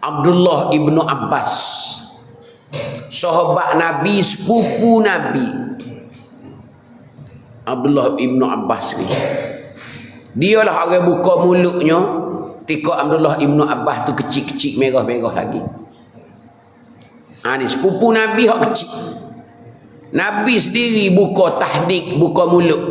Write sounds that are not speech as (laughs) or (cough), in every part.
Abdullah ibnu Abbas. Sahabat Nabi sepupu Nabi. Abdullah ibnu Abbas ni. Dialah orang buka mulutnya tika Abdullah ibnu Abbas tu kecil-kecil merah-merah lagi. Ha ni sepupu Nabi hak kecil. Nabi sendiri buka tahdik buka mulut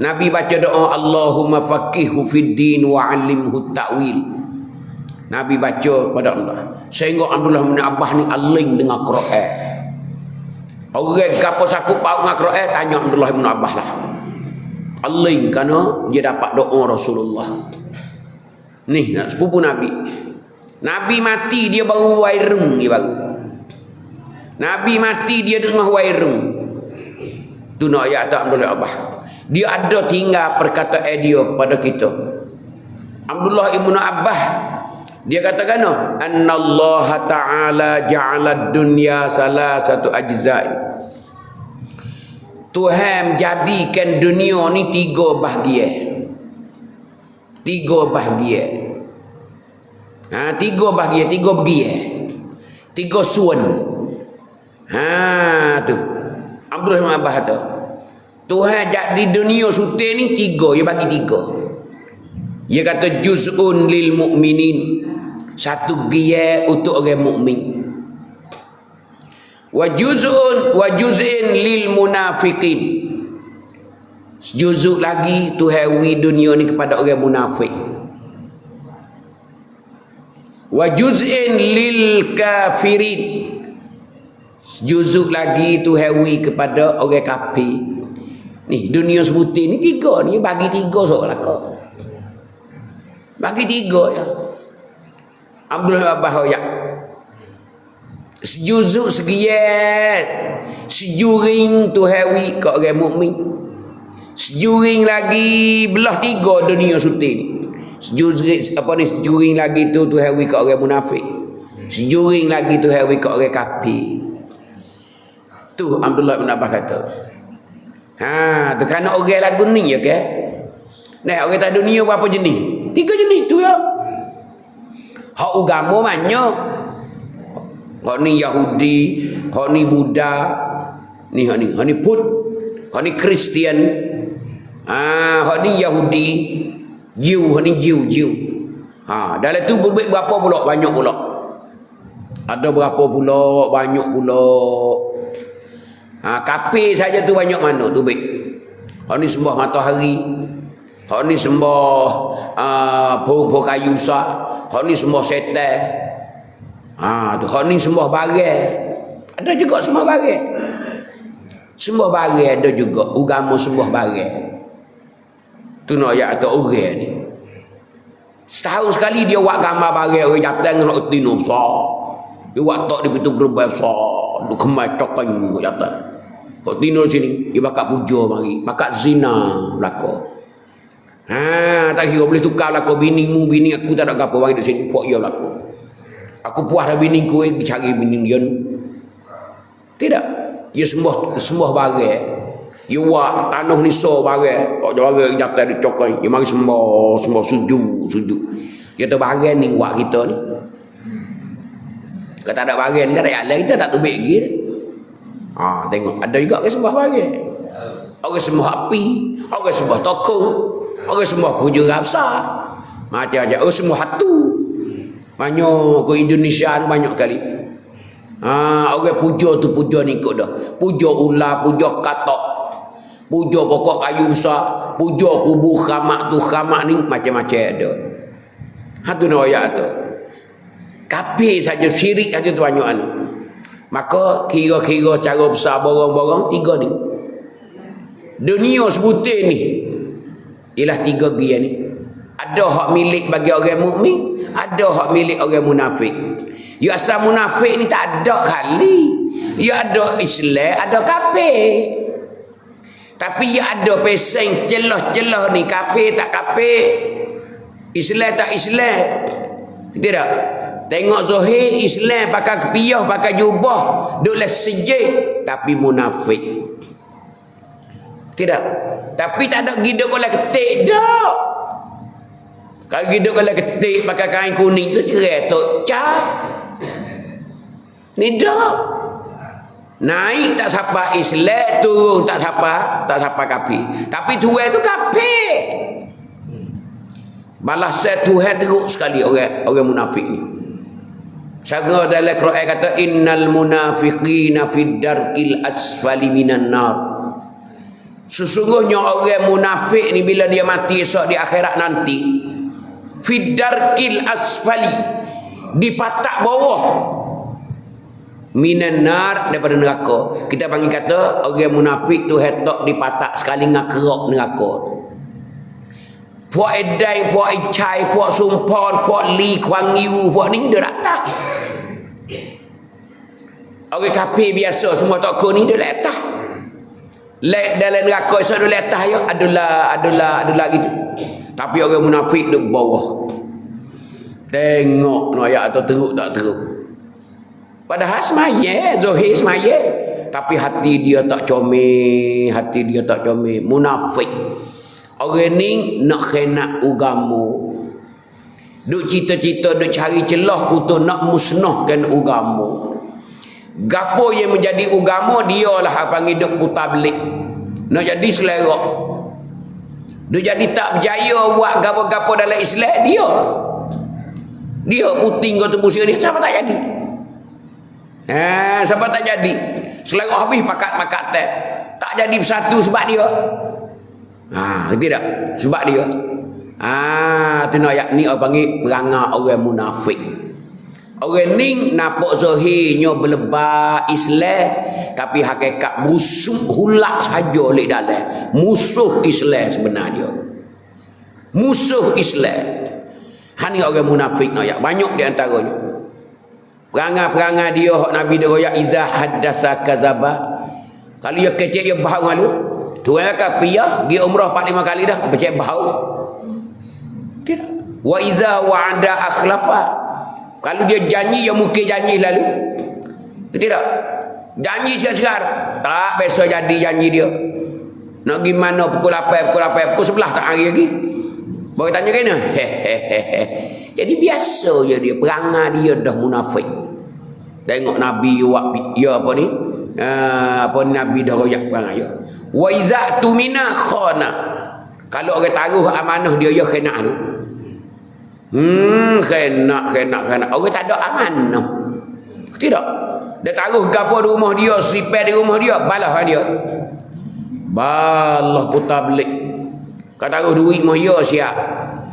Nabi baca doa Allahumma faqihhu fid din wa 'allimhu ta'wil Nabi baca kepada Allah. Sehingga Abdullah bin Abbas ni aling dengan Quran. Orang gapo sakut pau dengan Quran tanya Abdullah bin Abbas lah. Aling kerana dia dapat doa Rasulullah. Ni nak sepupu Nabi. Nabi mati dia baru wairung dia baru. Nabi mati dia tengah wairung tu nak ayat tak Abdullah Abbas? Dia ada tinggal perkataan dia kepada kita. Abdullah ibnu Abbas dia katakan annallaha ta'ala ja'ala dunya salah satu ajza'i. Tuhan jadikan dunia ni tiga bahagian tiga bahagian ha tiga bahagian tiga bahagian tiga suan ha tu. Abdul Rahman Abbas tu Tuhan jadi dunia suti ni tiga. Dia bagi tiga. Dia kata juz'un lil mu'minin satu gia untuk orang mukmin. Wa juz'un wa juz'in lil munafiqin. Juzuk lagi tu hawi dunia ni kepada orang munafik. Wa juz'in lil kafirin. Juzuk lagi tu hawi kepada orang kafir. Ni dunia sebutin ni tiga ni bagi tiga seorang kau bagi tiga ya Abdul Abbas ya sejuzuk segiat sejuring tu hawi ke orang mukmin. Sejuring lagi belah tiga dunia suti ni. Sejuring apa ni sejuring lagi tu tu hawi ke orang munafik. Sejuring lagi tu hawi ke orang kafir. Tu Abdullah bin Abbas kata. Ha tu kerana orang lagu ni ya ke Nah, orang tak dunia berapa jenis? Tiga jenis tu ya. Hak agama banyak. Hak ni Yahudi, hak ni Buddha, ni hak ni, hak ni Put, hak ni Kristian. Ah, hak ni Yahudi, Jew, hak ni Jew, Jew. Ha, dalam tu berapa pula? Banyak pula. Ada berapa pula? Banyak pula. Ha, kafir saja tu banyak mana tu baik. Hak ni sembah matahari, Hak ni sembah uh, pohon-pohon kayu besar. Hak ni sembah setan. Ha, tu hak ni sembah barang. Ada juga sembah barang. Sembah barang ada juga. Agama sembah barang. Tu nak ayat atau orang ni. Setahun sekali dia buat gambar barang orang jatuh dengan nak tino besar. Dia buat tok di pintu gerbang besar. Dia kemai cokan jatuh. Kau tino sini, dia bakal puja mari. Bakal zina belakang. Ha, tak kira boleh tukar lah kau bini mu, bini aku tak ada apa bagi di sini. Puak ia lah aku. Puas dah bini ku, eh, cari bini dia. Tidak. Ia sembah, sembah bagai. Ia buat tanah ni so bagai. Kau jaga jatuh di cokai. Ia mari sembah, sembah sujud, sujud. Dia tu bagai ni buat kita ni. Kalau tak ada bagai ni, tak ada yang kita tak tubik lagi. Ha, tengok. Ada juga orang sembah bagai. Orang sembah api. Orang sembah tokong. Orang semua puja rapsa. Macam-macam. Orang semua hatu. Banyak ke Indonesia ni banyak kali. Ha, orang puja tu puja ni ikut dah. Puja ular, puja katok. Puja pokok kayu besar. Puja kubu khamak tu khamak ni macam-macam ada. Hatu nak ayat tu. Kapir saja syirik saja tu banyak ni. Maka kira-kira cara besar borong-borong tiga ni. Dunia sebutin ni ialah tiga gia ni. Ada hak milik bagi orang mukmin ada hak milik orang munafik. Ya asal munafik ni tak ada kali. Ya ada Islam ada kafir. Tapi ya ada peseng celah-celah ni kafir tak kafir Islam tak Islam. Tidak tengok zahir Islam pakai kepiah pakai jubah duk sejik tapi munafik. Tidak tapi tak ada gida kau lah ketik dah. Kalau hidup kalau ketik pakai kain kuning tu cerai tok cap. Ni dak. Naik tak siapa Islam, turun tak siapa, tak siapa kapi. Tapi tuan tu kapi. Balas saya Tuhan teruk sekali orang orang munafik ni. Sanga dalam Quran kata innal munafiqina fid darkil asfali minan nar. Sesungguhnya orang munafik ni bila dia mati esok di akhirat nanti fid darkil asfali di patak bawah minan nar daripada neraka. Kita panggil kata orang munafik tu hetok di patak sekali ngakerok neraka. Puak edai, puak icai, puak sumpon, puak li, kuang yu, puak ni dia datang. Orang kafir biasa semua toko ni dia letak. Lek dalam neraka esok dia letak ya. Adalah, adalah, adalah gitu. Tapi orang munafik dia bawah. Tengok no ayat atau teruk tak teruk. Padahal semaya, Zohir semaya. Tapi hati dia tak comel, hati dia tak comel. Munafik. Orang ni nak kena ugamu. Duk cita-cita, duk cari celah untuk nak musnahkan ugamu. Gapo yang menjadi ugamu, dia lah apa hidup putar belik. Nak jadi selerak. Duk jadi tak berjaya buat gapo-gapo dalam Islam, dia. Dia puting kau tu ni, siapa tak jadi? Eh, siapa tak jadi? Selerak habis pakat-pakat tak. Tak jadi bersatu sebab dia. Ha, tidak. Sebab dia. Ha, tu nak ayat ni orang panggil perangai orang munafik. Orang ni nampak zahirnya berlebar Islam tapi hakikat musuh hulak saja oleh dalam. Musuh Islam sebenarnya. Musuh Islam. Hani orang munafik nak banyak di antaranya. Perangai-perangai dia hak Nabi dia royak iza haddasa kadzaba. Kalau dia kecek dia bahau malu, Tuan akan piyah dia umrah 4 5 kali dah becek bau. Tidak. Wa iza wa'ada akhlafa. Kalau dia janji yang mungkin janji lalu. Tidak. Janji sekarang. Tak biasa jadi janji dia. Nak gimana pukul 8 pukul 8 pukul 11 tak hari lagi. Baru tanya kena. (laughs) Jadi biasa je dia perangai dia dah munafik. Tengok Nabi ya apa ni? Uh, apa ni Nabi dah royak perangai ya wa iza tumina khana kalau orang taruh amanah dia ya kena tu hmm kena kena kena orang tak ada amanah tidak. Dia taruh gapo di rumah dia sipir di rumah dia balah dia. Balah putar belik. Kau taruh duit mah ya siap.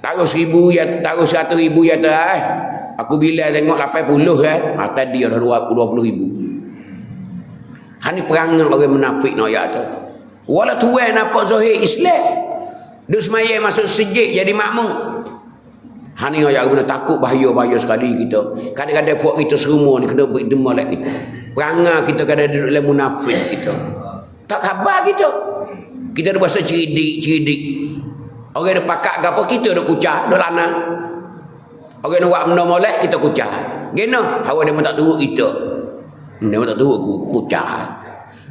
Taruh seribu ya taruh seratus ribu ya tak eh. Aku bila tengok lapan puluh eh. Atas dia dah dua puluh ribu. Hani perangai orang munafik nak ya tu. Wala tuan nampak zahir Islam. Dia semaya masuk sejik jadi makmum. Hani ayat guna takut bahaya-bahaya sekali kita. Kadang-kadang buat kita serumur ni kena buat demam ni. Perangai kita kadang duduk dalam munafik kita. Tak khabar kita. Kita ada bahasa ceridik-ceridik. Orang ada pakat ke apa kita ada kucah, ada lana. Orang nak buat benda molek kita kucah. Gena, hawa dia tak turut kita. Dia tak turut kucah.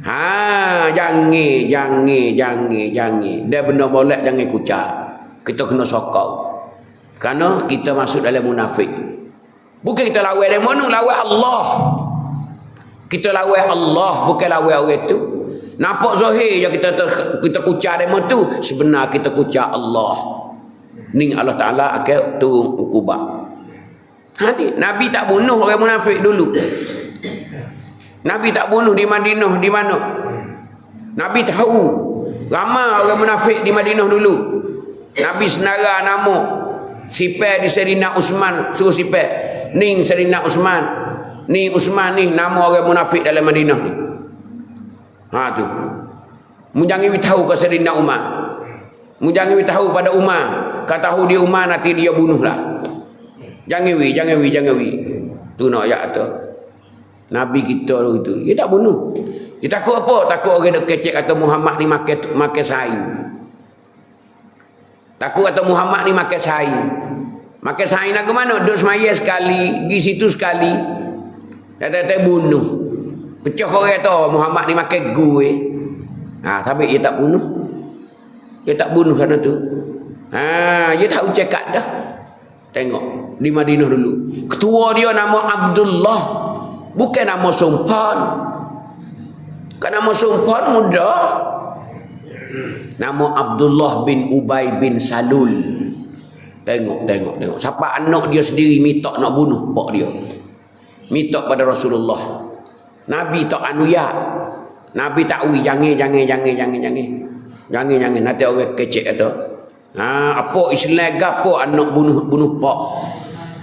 Ha, jangan, jangan, jangan, jangan. Dia benda boleh jangan kucak. Kita kena sokau. Karena kita masuk dalam munafik. Bukan kita lawan mana, lawan Allah. Kita lawan Allah, bukan lawan orang itu. Nampak zahir yang kita ter, kita kucak dia tu, sebenar kita kucak Allah. Ni Allah Taala akan turun ukubah. Hati, Nabi tak bunuh orang munafik dulu. Nabi tak bunuh di Madinah di mana? Nabi tahu ramai orang munafik di Madinah dulu. Nabi senara nama sipir di Serina Usman suruh sipir. Ning Serina Usman. Ni Usman ni nama orang munafik dalam Madinah ni. Ha tu. Mu jangan tahu ke Serina Umar. Mu jangan tahu pada Umar. Kata tahu dia Umar nanti dia bunuhlah. Jangan wi, jangan wi, jangan wi. Tu nak ayat tu. Nabi kita itu. Dia tak bunuh. Dia takut apa? Takut orang nak kecek kata Muhammad ni makan makan sain. Takut kata Muhammad ni makan sain. Makan sain nak ke mana? Duduk semaya sekali, pergi situ sekali. Datang-datang bunuh. Pecah orang kata Muhammad ni makan gue. Ha, tapi dia tak bunuh. Dia tak bunuh kerana tu. Ha, dia tahu cakap dah. Tengok di Madinah dulu. Ketua dia nama Abdullah. Bukan nama sumpan. Bukan nama sumpan mudah. Nama Abdullah bin Ubay bin Salul. Tengok, tengok, tengok. Siapa anak dia sendiri minta nak bunuh pak dia. Minta pada Rasulullah. Nabi tak anuyat. Nabi tak ui jangan jangan jangan jangan jangan. Jangan jangan nanti orang kecek kata. Ha apa Islam gapo anak bunuh bunuh pak.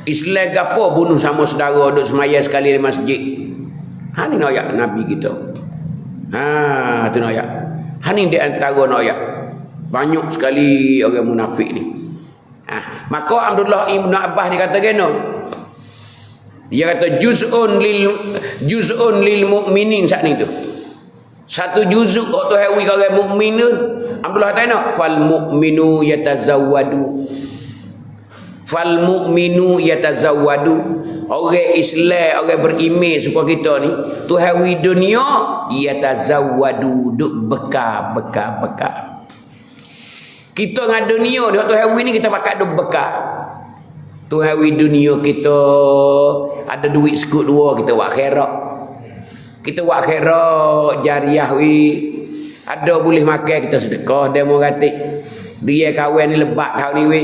Islam gapo bunuh sama saudara duk semaya sekali di masjid. Ha ni nak ayat Nabi kita. Ha tu nak ayat. Ha ni di antara nak ayat. Banyak sekali orang munafik ni. Ha, maka Abdullah Ibn Abbas dia kata geno. Dia kata juz'un lil juz'un lil mu'minin saat ni tu. Satu juzuk waktu hawi orang mukmin tu Abdullah tanya fal mu'minu yatazawwadu fal mu'minu yatazawwadu. Orang Islam orang beriman supaya kita ni tu hawi dunia yatazawwadu. Duk bekal bekal bekal kita dengan dunia ni waktu hawi ni kita pakai duk bekal tu hawi dunia kita ada duit sekut dua kita buat khairat kita buat akhirat jariah wi ada boleh makan kita sedekah demo gatik dia kawan ni lebat tahun ni wi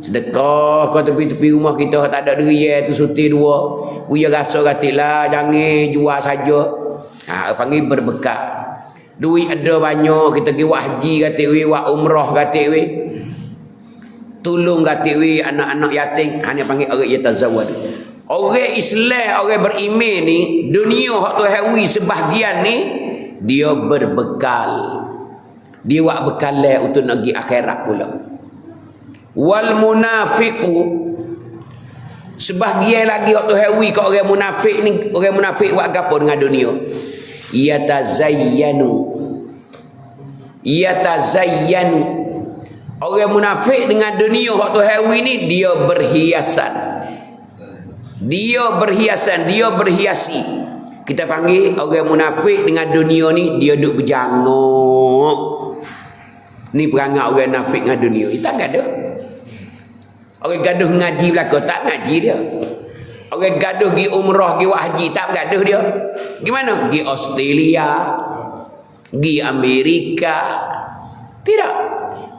sedekah kau tepi-tepi rumah kita tak ada dia tu suti dua. Uya rasa gatik lah jangan jual saja. Ha panggil berbekal duit ada banyak kita pergi haji gatik wi buat umrah gatik wi tolong gatik wi anak-anak yatim. Hanya panggil orang yatazawwad. Orang Islam, orang beriman ni, dunia hak tu hawi sebahagian ni, dia berbekal. Dia buat bekal untuk nak pergi akhirat pula. Wal munafiqu sebahagian lagi hak tu hawi kat orang munafik ni, orang munafik buat apa dengan dunia? Yatazayyanu. Yatazayyanu. Orang munafik dengan dunia hak tu hawi ni, dia berhiasan dia berhiasan dia berhiasi kita panggil orang munafik dengan dunia ni dia duduk berjanguk ni perangai orang munafik dengan dunia kita tak ada orang gaduh ngaji belakang tak ngaji dia. Orang gaduh pergi umrah pergi haji tak gaduh dia. Gimana? Pergi Australia pergi Amerika. Tidak.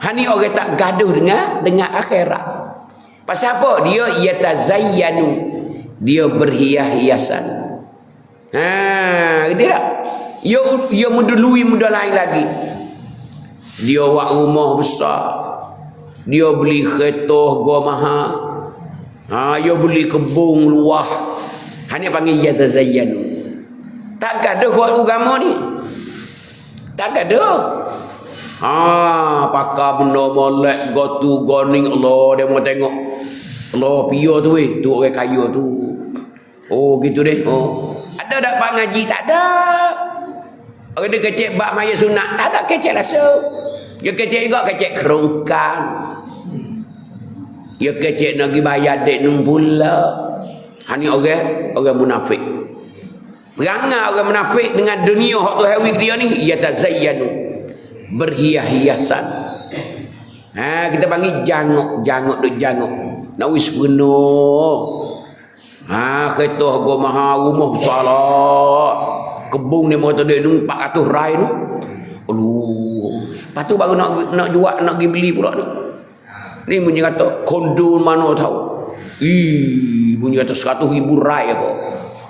Hani orang tak gaduh dengan dengan akhirat. Pasal apa? Dia yatazayyanu. Dia berhias-hiasan. Ha tidak. Dia dia mendului muda lain lagi. Dia buat rumah besar dia beli kereta gua mahal ha dia beli kebun luah hanya panggil yazazayyan tak ada buat agama ni tak ada ha pakar benda molek go tu goning Allah dia mau tengok Allah pia tu weh tu orang kaya tu Oh gitu deh. Oh. Ada tak pak ngaji? Tak ada. Orang dia kecek bak maya sunat. Tak ada kecek rasa. Dia kecek juga kecek kerungkan. Dia kecek nak bayar dek pula. Hani orang, orang munafik. Perangai orang munafik dengan dunia hak tu hawi dia ni. Ia tak zayyanu. Berhias-hiasan. Ha, kita panggil jangok, jangok, duk jangok. Nak wis penuh. Ha kereta harga mahal rumah besar lah. Kebun ni motor dia ni 400 rai tu. Aduh. Lepas tu baru nak nak jual nak pergi beli pula ni. Ni bunyi kata kondo mana tahu. Ih, bunyi kata 100 ribu rai apa.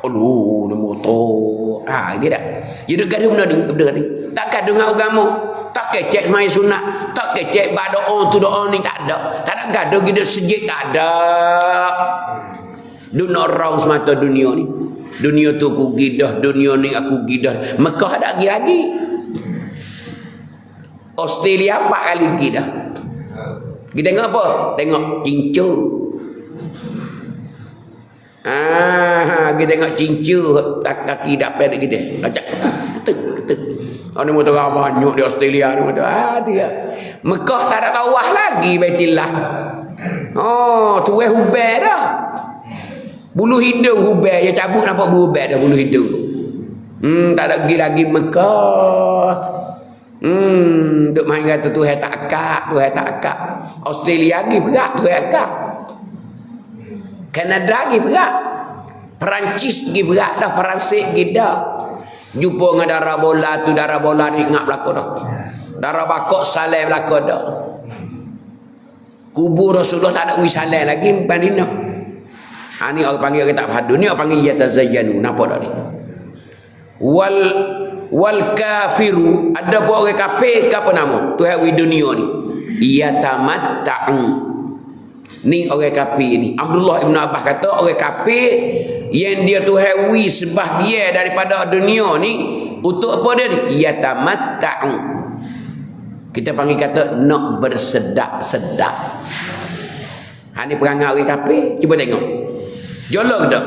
Aduh, ni motor. Ha, dia tak. Dia duduk gaduh benda ni, benda ni. Tak gaduh dengan agama. Tak kecek semaya sunat. Tak kecek badoa tu doa ni tak ada. Tak ada gaduh gitu sejik tak ada. Du nak semata dunia ni. Dunia tu aku gidah, dunia ni aku gidah. Mekah ada lagi lagi. Australia empat kali gidah. Kita tengok apa? Tengok cincu. Ah, kita tengok cincu tak kaki dapat kita. Acak. Ketuk, ketuk. Oh, ni motor banyak di Australia ni motor. Ah, dia. Mekah tak ada tawah lagi Baitillah. Oh, tu weh hubai dah. Bulu hidung hubai ya cabut nampak bulu hubai dah bulu hidung. Hmm tak ada pergi lagi Mekah. Hmm, duk main kata Tuhan tak akak, Tuhan tak akak. Australia lagi berat Tuhan akak. Kanada lagi berat. Perancis lagi berat dah, Perancis lagi dah. Jumpa dengan darah bola tu, darah bola ni ingat belakang dah. Darah bakok saleh belakang dah. Kubur Rasulullah tak ada wis saleh lagi, Madinah. Ha ni orang panggil tak faham. Ni orang panggil yatazayyanu. Nampak tak ni? Wal wal kafiru. Ada buat orang kafir ke apa nama? Tuhan wi dunia ni. Ia tamatta'u. Ni orang kafir ni. Abdullah ibn Abbas kata orang kafir yang dia Tuhan wi sebah dia daripada dunia ni untuk apa dia ni? Ia kita panggil kata nak bersedak-sedak. Ha ni perangai orang kafir. Cuba tengok. Jolok tak?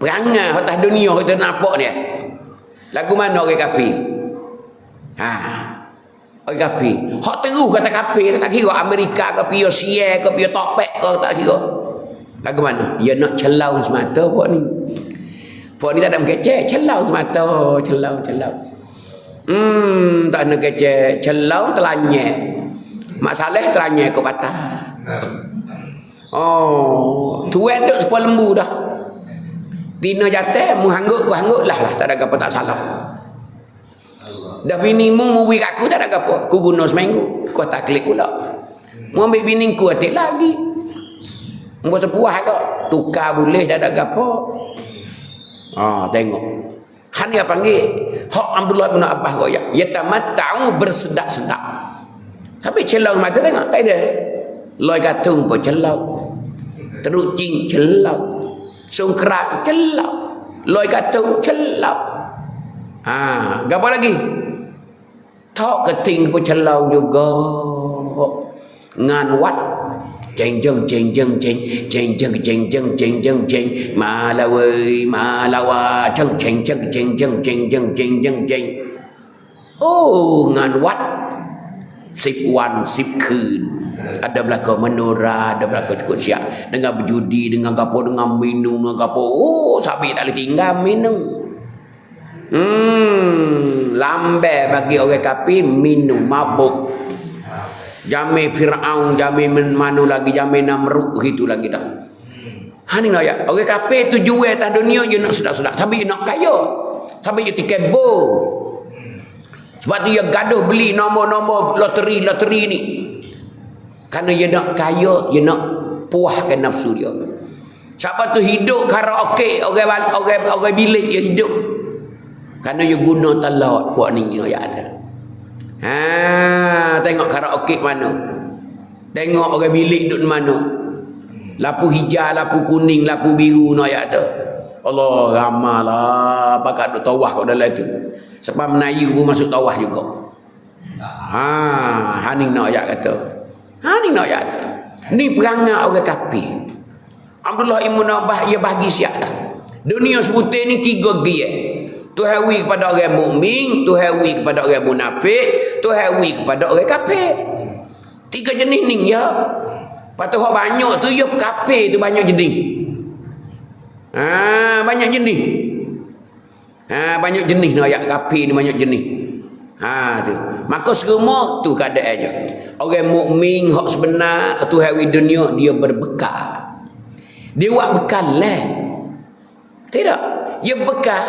Perangai atas dunia kita nampak dia Lagu mana orang kapi? Ha. Orang kapi. Hak terus kata kapi. Tak kira Amerika ke pio Sia ke pio Topek ke tak kira. Lagu mana? Dia nak celau semata buat ni. Buat ni tak ada mengecek. Celau semata. Celau, celau. Hmm, tak nak kecek. Celau telanya. Masalah telanya ke patah. Oh, tuan duk sepuluh lembu dah. Tina jatuh, mu hanggut, ku hanggut lah lah. Tak ada apa tak salah. Dah bini mu, mu beri aku tak ada apa. Ku guna seminggu. Ku tak klik pula. Mu ambil bini ku atik lagi. Mu sepuah tak. Tukar boleh tak ada apa. Ah, tengok. Han dia panggil. Hak Abdullah bin Abbas kaya. Ya tamat tahu bersedak-sedak. Tapi celau mata tengok. Tak ada. Loi katung pun celau. สงคราม jelas loy katung jelas ha apa lagi tok keting pun celau juga ngan wat cheng cheng cheng cheng cheng cheng cheng cheng cheng cheng cheng cheng ma la wei ma la wa cheng cheng cheng cheng cheng cheng cheng cheng cheng cheng โอ้งานวัดสิบวันสิบคืน ada belaka menora ada belaka cukup siap. Dengan berjudi dengan gapo dengan minum dengan gapo. Oh sabi tak boleh tinggal minum. Hmm lambe bagi orang kafir minum mabuk. Jami Fir'aun jami manu lagi jami Namrud gitu lagi dah. Ha ni lah ya orang kafir tu jual atas dunia dia nak sedap-sedap tapi nak kaya. Tapi dia tikebo sebab dia gaduh beli nombor-nombor loteri-loteri ni kerana dia nak kaya, dia nak puaskan nafsu dia. Siapa tu hidup karaoke, orang orang orang bilik dia hidup. Kerana dia guna talak buat ni ya ada. Ha, tengok karaoke mana? Tengok orang bilik duduk mana? Lapu hijau, lapu kuning, lapu biru no ya ada. Allah ramalah pakat duk tawah kat dalam tu. Sebab Melayu pun masuk tawah juga. Ha, haning nak ayat kata. Ha ni nak ada. Ni perangai orang kafir. Abdullah Ibn Abbas ia bagi siap dah. Dunia sebutin ni tiga gia. Tuhawi kepada orang mukmin, tuhawi kepada orang munafik, tuhawi kepada orang kafir. Tiga jenis ni ya. Patut orang banyak tu ya kafir tu banyak jenis. Ha, banyak jenis. Ha, banyak jenis ni ayat kafir ni banyak jenis. Ha tu. Maka semua tu keadaannya. Orang mukmin hak sebenar tu hari dunia dia berbekal. Dia buat bekal lah. Tidak. Dia bekal.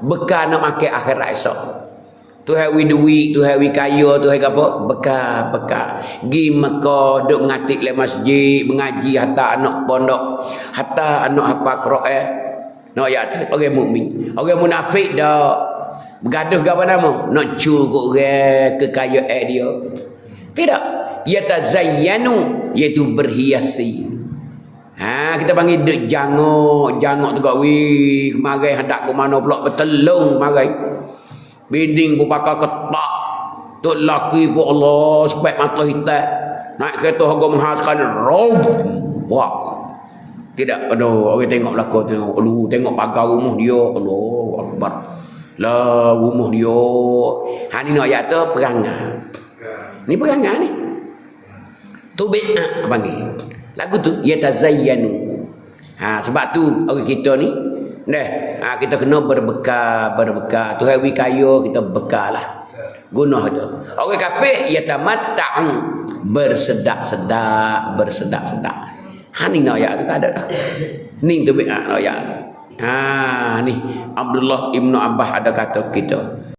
Bekal nak makan akhirat esok. Tu hari duit, tu hari kaya, tu hari apa? Bekal, bekal. Gi Mekah, duk ngatik le masjid, mengaji hatta anak pondok, hatta anak apa Quran. Nak ya orang mukmin. Orang munafik dah Bergaduh ke apa nama? Nak curuk kekayaan dia. Tidak. Yatazayyanu. Iaitu berhiasi. Ha, kita panggil dek jangok. Jangok tu kat wih. Marai hendak ke mana pula bertelung marai. Biding pun pakai ketak. Tok laki pun Allah sebab mata hitam. Naik kereta harga mahal sekali. Rob. Wah. Tidak. Aduh. Orang tengok belakang tengok. Aduh. Tengok pagar rumah dia. Allah. Akbar. Lah rumah dia. Ha ni nak ayat tu perangai. Ni perangai ni. Tu bi'ah panggil. Lagu tu yatazayyanu. Ha sebab tu orang kita ni Nah, ha, kita kena berbekal, berbekal. Tu hari kaya kita bekal lah. Gunah tu. Orang kafir ia tamatta'u bersedak-sedak, bersedak-sedak. Ha ni nak ayat tu tak ada dah. Ni tu nak ayat. Ha ni Abdullah Ibnu Abbas ada kata kita.